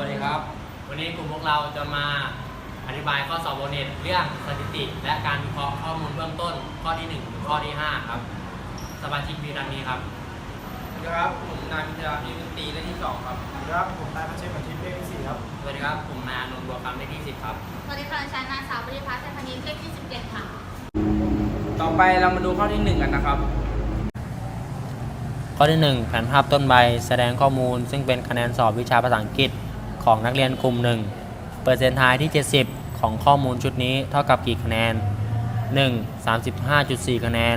วัสดีครับ วันนี้กลุ่มพวกเราจะมาอธิบายข้อสอบโบเน็ตเรื่องสถิติ และการวิเคราะห์ข้อมูลเบื้องต้น ข้อที่1ถึงข้อที่ 5 ครับ สมาชิกมีดังนี้ครับสวัสดีครับผมนายพิจารีดนตรีเลขที่สองครับสวัสดีครับผมนายพัชเชษฐ์บันทิพย์เลขที่สี่ครับสวัสดีครับผมนายอานนท์บัวคำเลขที่ 10 ครับ สวัสดีค่ะฉันนางสาวปริพัฒน์เทพนินเลขที่ 17 ค่ะ ต่อไปเรามาดูข้อที่หนึ่งกันนะครับ ข้อที่ 1 แผนภาพต้นใบแสดงข้อมูล ซึ่งเป็นคะแนนสอบวิชาภาษาอังกฤษ ของนักเรียนกลุ่ม1เปอร์เซ็นต์ทายที่ 70 ของข้อมูลชุดนี้เท่ากับกี่คะแนน 1. 35.4 คะแนน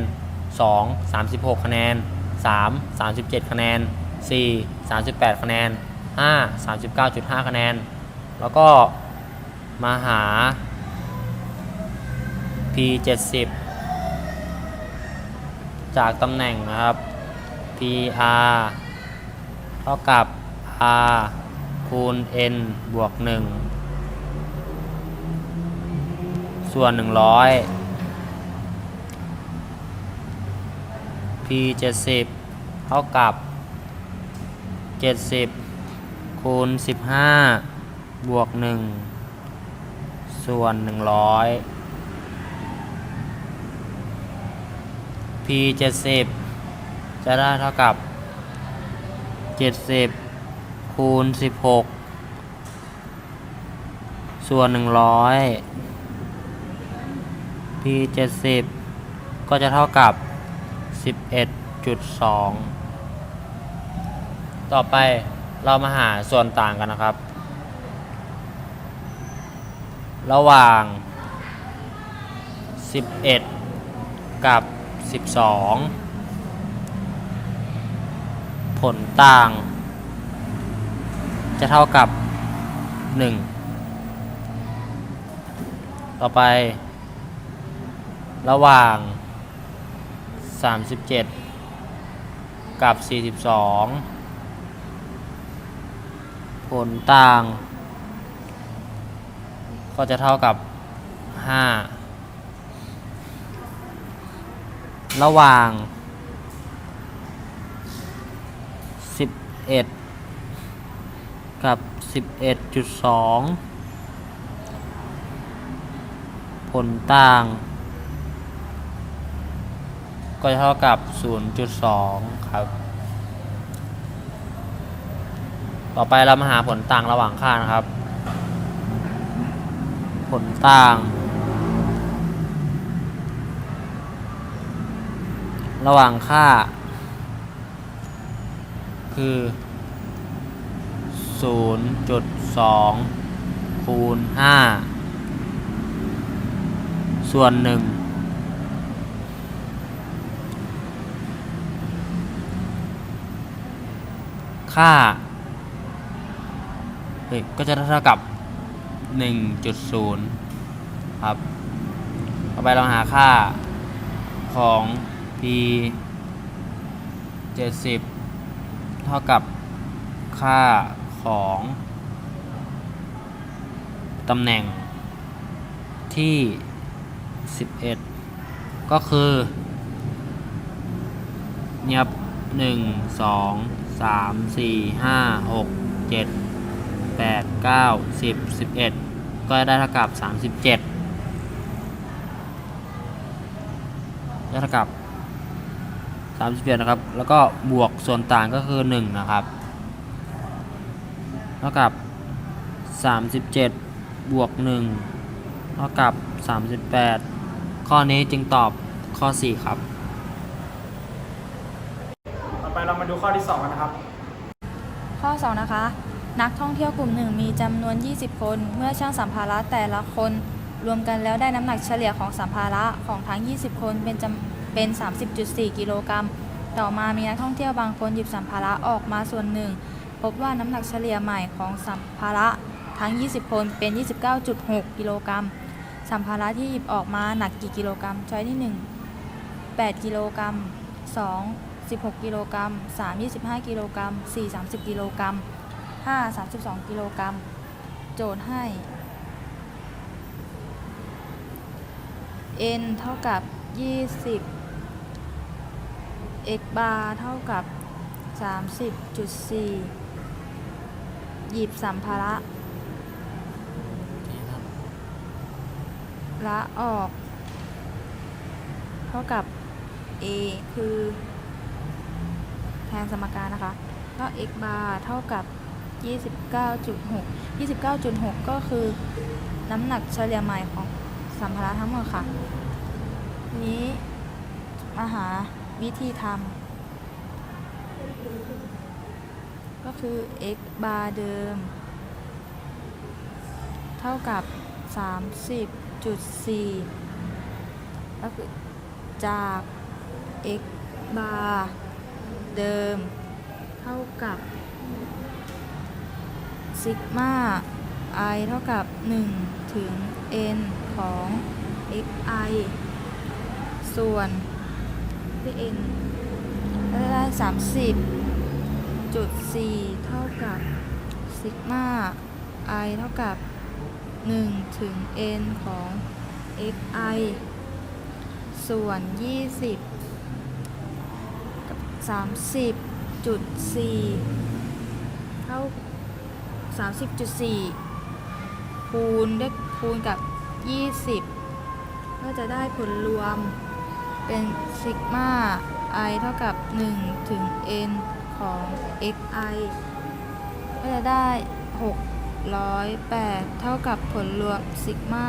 2. 36 คะแนน 3. 37 คะแนน 4. 38 คะแนน 5. 39.5 คะแนน แล้วก็มาหา p 70จากตำแหน่งนะครับ PR เท่ากับ R คูณ N บวก 1 ส่วน 100 P 70 เท่ากับ 70 คูณ 15 บวก 1 ส่วน 100 P 70 จะได้เท่ากับ 70 คูณ16ส่วน100 P 70ก็จะเท่ากับ11.2ต่อไปเรามาหาส่วนต่างกันนะครับ ระหว่าง 11 กับ 12 ผลต่าง จะเท่ากับ 1 ต่อไป ระหว่าง 37 กับ 42 ผลต่าง ก็จะเท่ากับ 5 ระหว่าง 11 กับ 11.2 ผลต่าง ก็จะเท่ากับ 0.2 ครับ ต่อไปเรามาหาผลต่างระหว่างค่านะครับ ผลต่าง ระหว่างค่า คือ 0.2คูณ5ส่วน1ค่า เฮ้ย ก็จะเท่ากับ 1.0 ครับ ต่อไปเราหาค่าของ p 70 เท่ากับค่า ของตำแหน่งที่ 11 ก็คือเนี่ยครับหนึ่งสองสามสี่ห้าหกเจ็ดแปดเก้าสิบสิบเอ็ดก็ได้เท่ากับสามสิบเจ็ดได้เท่ากับสามสิบเอ็ดนะครับ แล้วก็บวกส่วนต่างก็คือหนึ่งนะครับ ท่ากับสามสิบเจ็ดบวกหนึ่งเท่ากับสามสิบแปดข้อนี้จึงตอบข้อสี่ครับ ต่อไปเรามาดูข้อที่สองกันนะครับ ข้อ 2 นะคะ นักท่องเที่ยวกลุ่มหนึ่งมีจำนวน 20 คน เมื่อช่างสัมภาระแต่ละคนรวมกันแล้วได้น้ำหนักเฉลี่ยของสัมภาระของทั้ง 20 คนเป็นจำเป็น 30.4 กิโลกรัม ต่อมามีนักท่องเที่ยวบางคนหยิบสัมภาระออกมาส่วนหนึ่ง พบว่าน้ำหนักเฉลี่ยใหม่ของสัมภาระทั้ง 20 คนเป็น 29.6 กิโลกรัม สัมภาระที่หยิบออกมาหนักกี่กิโลกรัม ช้อยที่ 1 8 กิโลกรัม 2 16 กิโลกรัม 3 25 กิโลกรัม 4 30 กิโลกรัม 5 32 กิโลกรัม โจทย์ให้ n เท่ากับ 20 x bar เท่ากับ 30.4 หยิบสัมภาระละออก เท่ากับ a คือแทนสมการนะคะก็ x bar เท่ากับ 29.6 29.6 ก็คือน้ำหนักเฉลี่ยใหม่ของสัมภาระทั้งหมดค่ะทีนี้มาหาวิธีทำ ก็คือ x bar เดิม เท่ากับ 30.4 ก็คือจาก x bar เดิม เท่ากับซิกมา i เท่ากับ 1 ถึง n ของ xi ส่วนที่ n ก็จะได้ 30 จุด 4 เท่ากับซิกมา i เท่ากับ 1 ถึง n ของ xi ส่วน 20 กับ 30จุด 4 เท่า 30.4 คูณด้วยคูณกับ 20 ก็จะได้ผลรวมเป็นซิกมา i เท่ากับ 1 ถึง n ของ xi ก็จะได้ 608 เท่ากับผลรวมซิกมา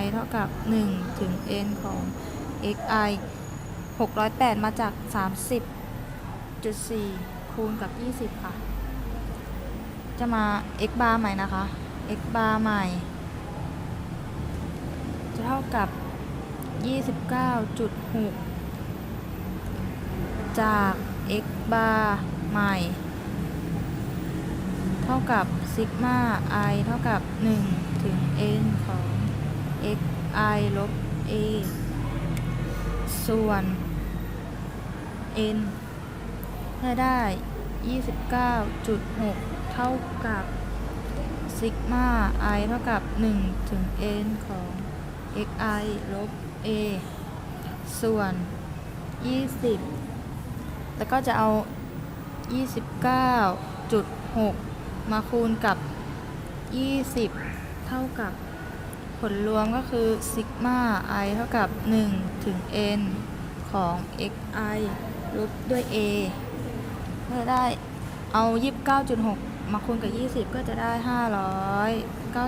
i เท่ากับ 1 ถึง n ของ xi 608 มาจาก 30.4 คูณกับ 20 ค่ะ จะมา x bar ใหม่นะคะ x bar ใหม่ จะเท่ากับ 29.6 จาก x bar ใหม่ เท่ากับซิกมา i เท่ากับ 1 ถึง n ของ xi ลบ a ส่วน n จะได้ 29.6 เท่ากับซิกมา i เท่ากับ 1 ถึง n ของ xi ลบ a ส่วน 20 แล้วก็จะเอา 29.6 มาคูณกับ 20 เท่ากับ ผลรวมก็คือซิกมา i เท่ากับ 1 ถึง n ของ xi ลบด้วย a ก็จะได้เอา 29.6 มาคูณกับ 20 ก็จะได้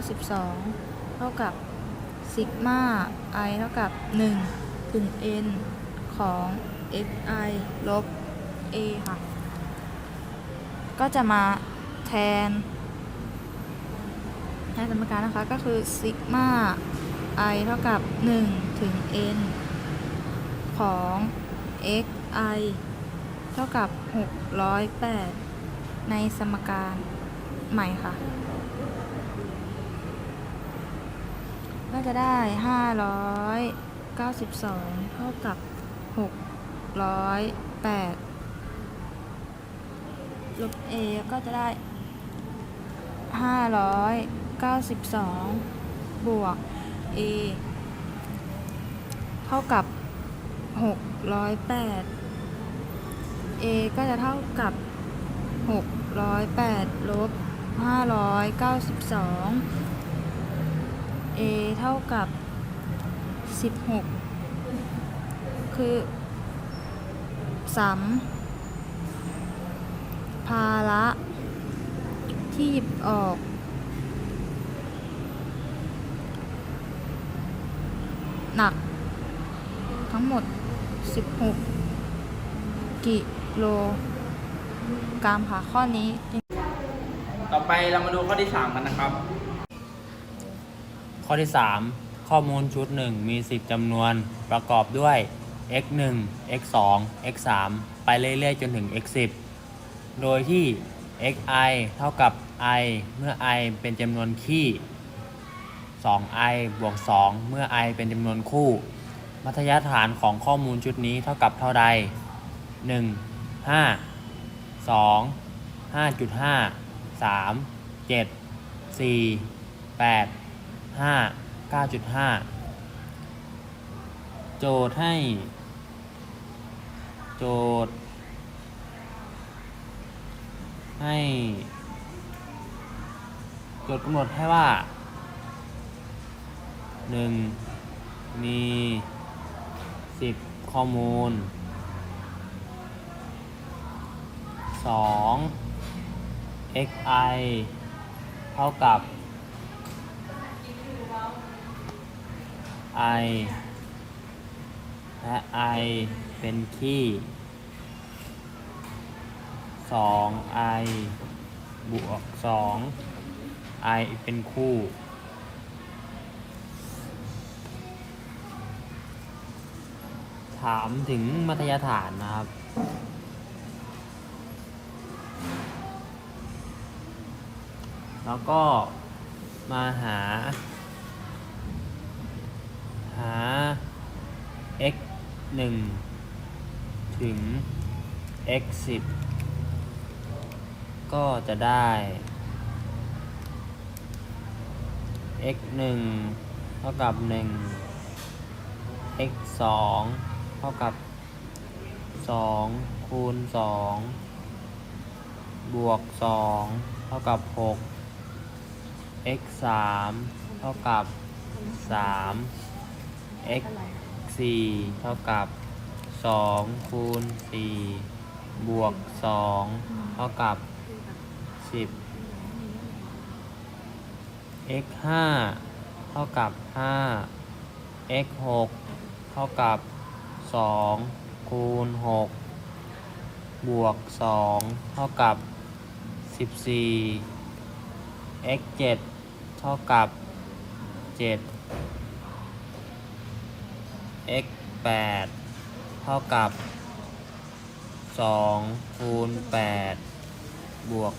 592 เท่ากับซิกมา i เท่ากับ 1 ถึง n ของ xi ลบ a ค่ะ ก็จะมาแทนแทนสมการนะคะก็คือซิกมา i เท่ากับ 1 ถึง n ของ xi เท่ากับ 608 ในสมการใหม่ค่ะ ก็จะได้ 592 เท่ากับ 608 ลบ a ก็จะได้ 592 บวก a เท่ากับ 608 a ก็จะเท่ากับ 608 ลบ 592 a เท่ากับ 16 คือสัม ภาระที่หยิบออก หนัก ทั้งหมด 16 กิโลกรัมค่ะ ข้อนี้ ต่อไปเรามาดูข้อที่ 3 กันนะครับ ข้อที่ 3 ข้อมูลชุด 1 มี 10จำนวนประกอบด้วย x 1 x 2 x 3ไปเรื่อยๆ จนถึง x 10 โดยที่ xi เท่ากับ i เมื่อ i เป็นจำนวนคี่ 2i บวก 2 เมื่อ i เป็นจำนวนคู่ มัธยฐานของข้อมูลชุดนี้เท่ากับเท่าใด 1 5 2 5.5 3 7 4 8 5 9.5 โจทย์ให้ โจทย์ ให้โจทย์กำหนดให้ว่าหนึ่งมีสิบข้อมูลสอง xi เท่ากับ i และ i เป็นคี่ 2 i บวก 2 i เป็นคู่ ถามถึงมัธยฐานนะครับ แล้วก็มาหา หา x 1 ถึง x 10 ก็จะได้ x 1เท่ากับ 1 x 2เท่ากับ 2 คูณ 2 บวก 2 เท่ากับ 6 x 3เท่ากับ 3 x 4เท่ากับ 2 คูณ 4 บวก 2 เท่ากับ 10 x 5เท่ากับ5 x 6เท่ากับ2คูณ6บวก2เท่ากับ14 x 7เท่ากับ7 x 8เท่ากับ2คูณ8 บวก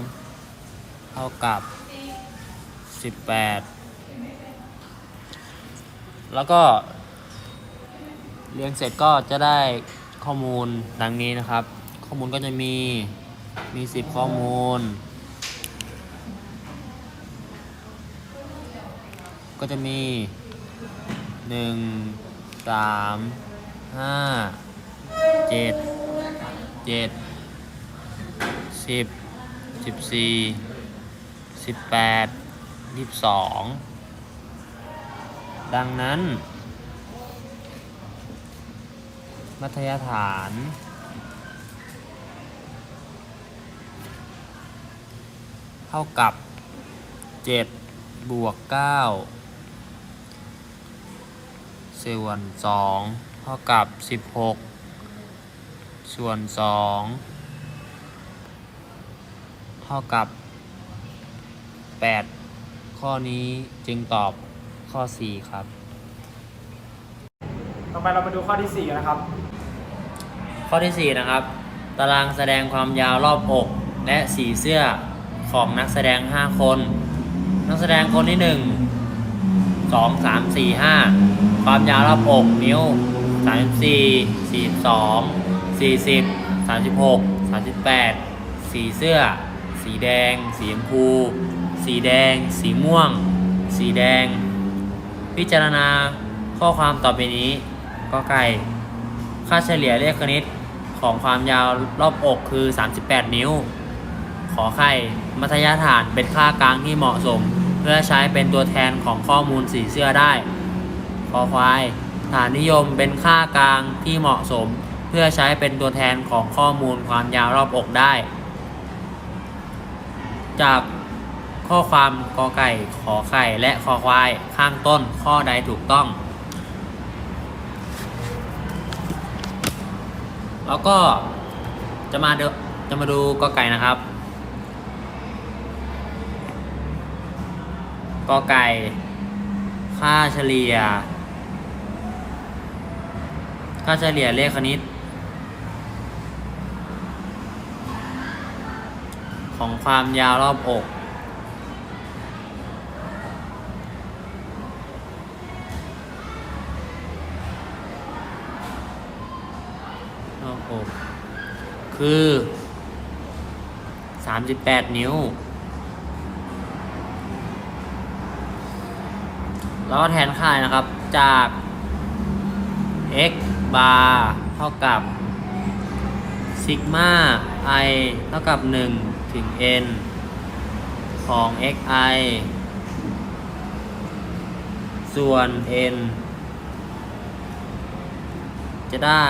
2เท่ากับ18แล้วก็ เรียงเสร็จก็จะได้ข้อมูลดังนี้นะครับ ข้อมูลก็จะมีมี10ข้อมูล ก็จะมีหนึ่งสามห้าเจ็ดเจ็ด สิบสิบสี่สิบแปดยี่สิบสองดังนั้น มัธยฐาน เท่ากับเจ็ดบวกเก้าส่วน2เท่ากับ16ส่วน2เท่ากับ 8 ข้อนี้จึงตอบข้อ 4 ครับ ต่อไปเรามาดูข้อที่สี่กันนะครับ ข้อที่ 4 นะครับ ตารางแสดงความยาวรอบอกและสีเสื้อของนักแสดง 5 คน นักแสดงคนที่ 1 2 3 4 5 ความยาวรอบอกนิ้ว 34 42 40 36 38 สีเสื้อ สีแดง สีชมพู สีแดง สีม่วง สีแดง พิจารณาข้อความต่อไปนี้ก็ไก่ค่าเฉลี่ยเลขคณิตของความยาวรอบอกคือ 38 นิ้ว ขอไข่มัธยฐานเป็นค่ากลางที่เหมาะสม เพื่อใช้เป็นตัวแทนของข้อมูลสีเสื้อได้ ขอควาย ฐานนิยมเป็นค่ากลางที่เหมาะสม เพื่อใช้เป็นตัวแทนของข้อมูลความยาวรอบอกได้ จากข้อความกอไก่ขอไข่และคอควายข้างต้นข้อใดถูกต้อง แล้วก็จะมาดูจะมาดูกอไก่นะครับกอไก่ ค่าเฉลี่ย ค่าเฉลี่ยเลขคณิต ของความยาวรอบอก รอบอก คือ 38 นิ้ว แล้วก็แทนค่านะครับจาก x bar เท่ากับ sigma i เท่ากับ 1 ถึง n ของ xi ส่วน n จะได้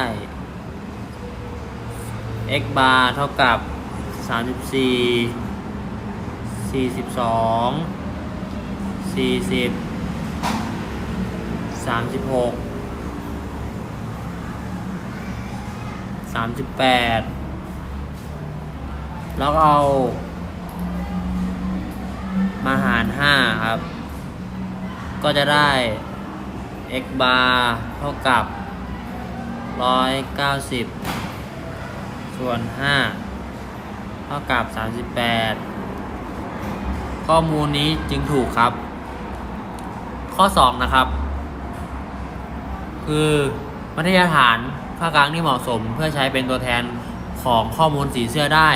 x bar เท่ากับ 34 42 40 36 38 แล้วก็เอา มาหาร 5 ครับ ก็จะได้ x bar เท่ากับ 190 ส่วน 5 เท่ากับ 38 ข้อมูลนี้จึงถูกครับ ข้อ 2 นะครับ คือมาตรฐานค่ากลางที่เหมาะสมเพื่อใช้เป็นตัวแทนของข้อมูลสีเสื้อได้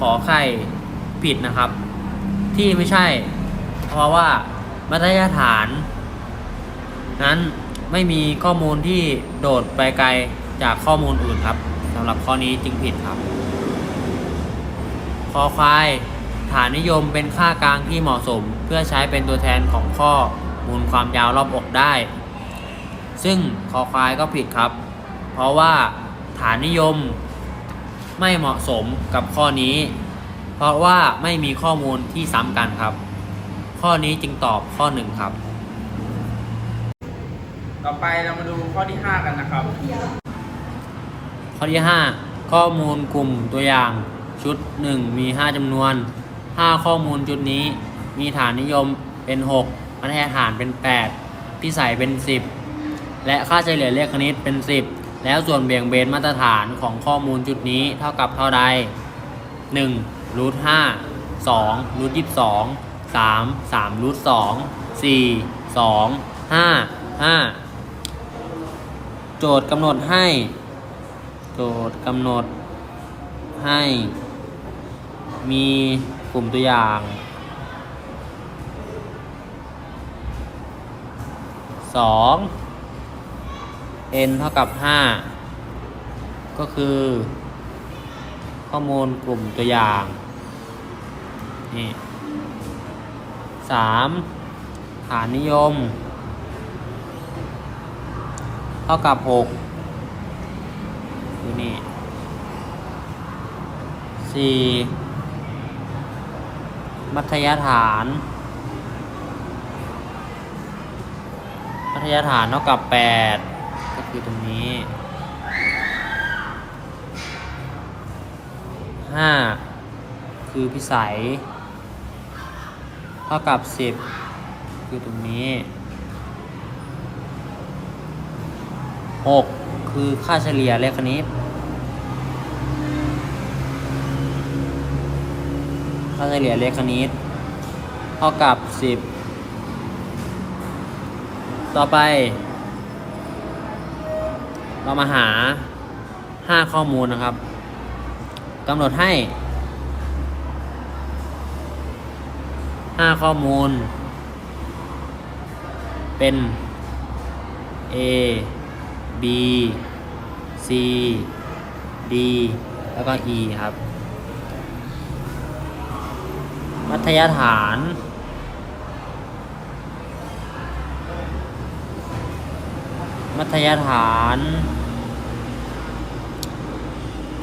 ขอไข่ผิดนะครับ ที่ไม่ใช่ เพราะว่ามาตรฐาน นั้นไม่มีข้อมูลที่โดดไปไกลจากข้อมูลอื่นครับสำหรับข้อนี้จึงผิดครับคอควายฐานนิยมเป็นค่ากลางที่เหมาะสม เพื่อใช้เป็นตัวแทนของข้อมูลความยาวรอบอกได้ ซึ่งคอควายก็ผิดครับ เพราะว่าฐานนิยม ไม่เหมาะสมกับข้อนี้ เพราะว่าไม่มีข้อมูลที่ซ้ำกันครับ ข้อนี้จึงตอบข้อหนึ่งครับ ต่อไปเรามาดูข้อที่ 5 กันนะครับ ข้อที่ 5 ข้อมูลกลุ่มตัวอย่างชุด 1 มี 5จำนวน 5 ข้อมูลชุดนี้ มีฐานนิยมเป็น 6มาตรฐานเป็น 8 พิสัยเป็น 10 และค่าเฉลี่ยเลขคณิตเป็น 10 แล้วส่วนเบี่ยงเบนมาตรฐานของข้อมูลชุดนี้เท่ากับเท่าใด1รูท5 2รูท22 3 3รูท2 4 2 5 5โจทย์กำหนดให้ โจทย์กำหนดให้ มีกลุ่มตัวอย่างสอง n เท่ากับห้าก็คือ ข้อมูลกลุ่มตัวอย่างนี่สามฐานนิยม เท่ากับหกดูนี่สี่มัธยฐาน มัธยฐานเท่ากับแปด คือตรงนี้ห้าคือพิสัย เท่ากับสิบคือตรงนี้หกคือค่าเฉลี่ยเลขคณิตค่าเฉลี่ยเลขคณิต เท่ากับสิบต่อไป เรามาหาห้าข้อมูลนะครับกำหนดให้ห้าข้อมูล เป็น A B C D แล้วก็ E ครับ มัธยฐาน มัธยฐาน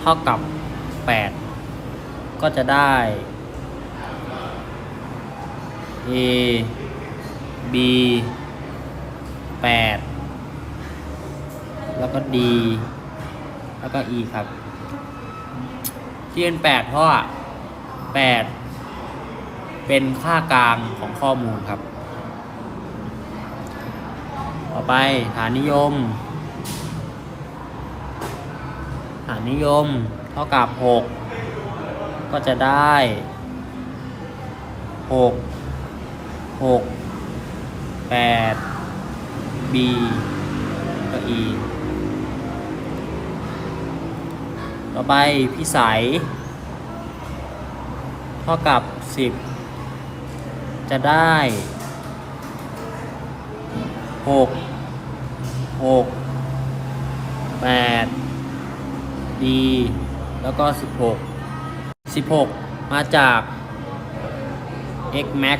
เท่ากับ 8 ก็จะได้ A B 8 แล้วก็ D แล้วก็ E ครับ ที่เป็น 8 เพราะว่า8เป็นค่ากลางของข้อมูลครับ ไปฐานนิยม ฐานนิยมเท่ากับ 6 ก็จะได้ 6 6 8 B ก็ E ต่อไปพิสัย เท่ากับ 10 จะได้ 6 6 8 D แล้วก็16 16มาจาก x max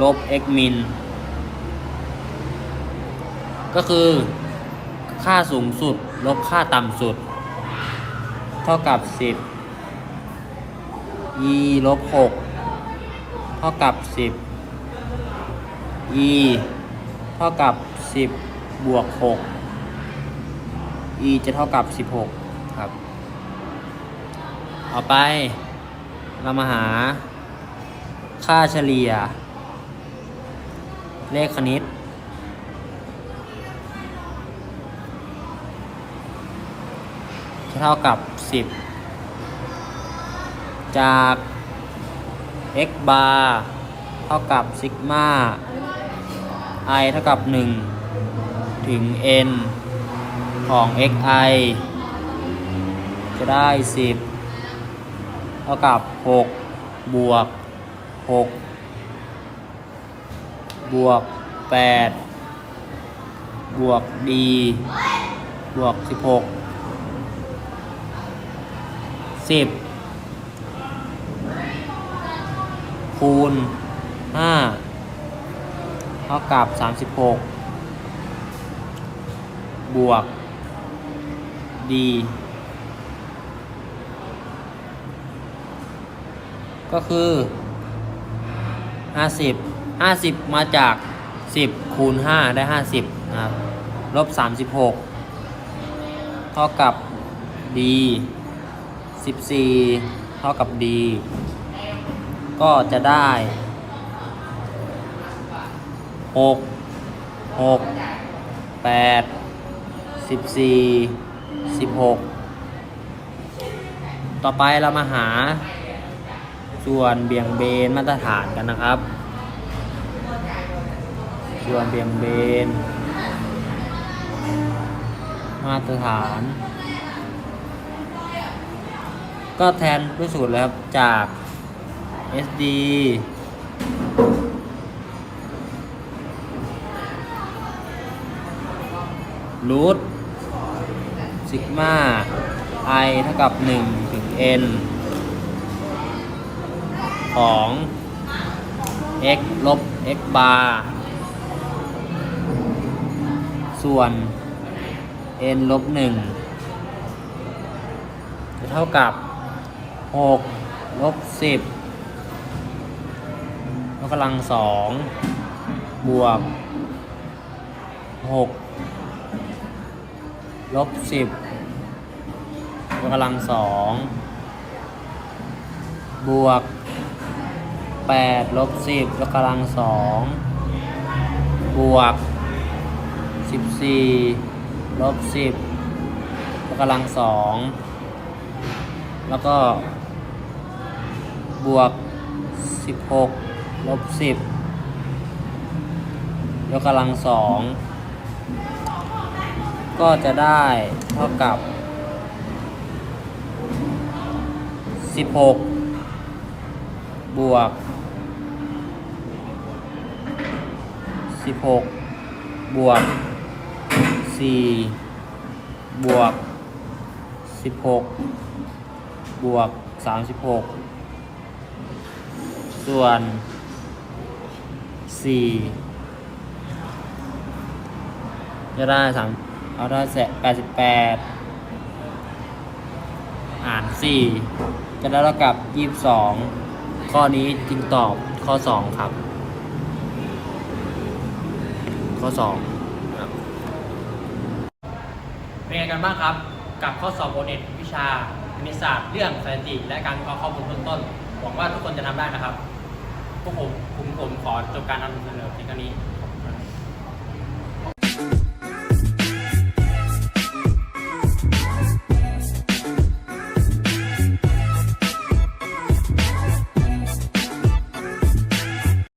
ลบ x min ก็คือ ค่าสูงสุด ลบค่าต่ำสุด เท่ากับ 10 e ลบ 6 เท่ากับ 10 e เท่ากับ 10 บวก 6 e จะเท่ากับ 16 ครับต่อไป เรามาหา ค่าเฉลี่ย เลขคณิต จะเท่ากับ 10 จาก x bar เท่ากับซิกมา i เท่ากับ 1 ถึง n ของ xi จะได้ 10 เท่ากับ 6 บวก 6 บวก 8 บวก d บวก 16 10 คูณ 5 เท่ากับ 36 บวก d ก็คือ 50 50 มาจาก 10 คูณ 5 ได้ 50นะครับลบ 36 เท่ากับ d 14 เท่ากับ d ก็จะได้ 6 6 8 14 16ต่อไปเรามาหา ส่วนเบี่ยงเบนมาตรฐานกันนะครับ ส่วนเบี่ยงเบน มาตรฐาน ก็แทนด้วยสูตรเลยครับจาก SD รูทซิกมา i เท่ากับ 1 ถึง n ของ x ลบ x bar ส่วน n ลบ 1 จะเท่ากับ 6 ลบ 10ยกกำลัง 2 บวก 6 ลบ10ยกกำลัง2บวก8ลบ10ยกกำลัง2บวก14ลบ10ยกกำลัง2แล้วก็ บวก16ลบ10ยกกำลัง2 ก็จะได้เท่ากับ 16 บวก 16 บวก 4 บวก 16 บวก 36 ส่วน 4 จะได้สาม เอาได้แสแปดสิบแปดหารสี่จะได้เท่ากับยี่สิบสองข้อนี้จึงตอบข้อสองครับ ข้อสองเป็นไงกันบ้างครับ กับข้อสอบโอเน็ตวิชาคณิตศาสตร์เรื่องสถิติ และการวิเคราะห์ข้อมูลเบื้องต้นหวังว่าทุกคนจะทำได้นะครับ พวกผมผมผมขอจบการนำเสนอเพียงเท่านี้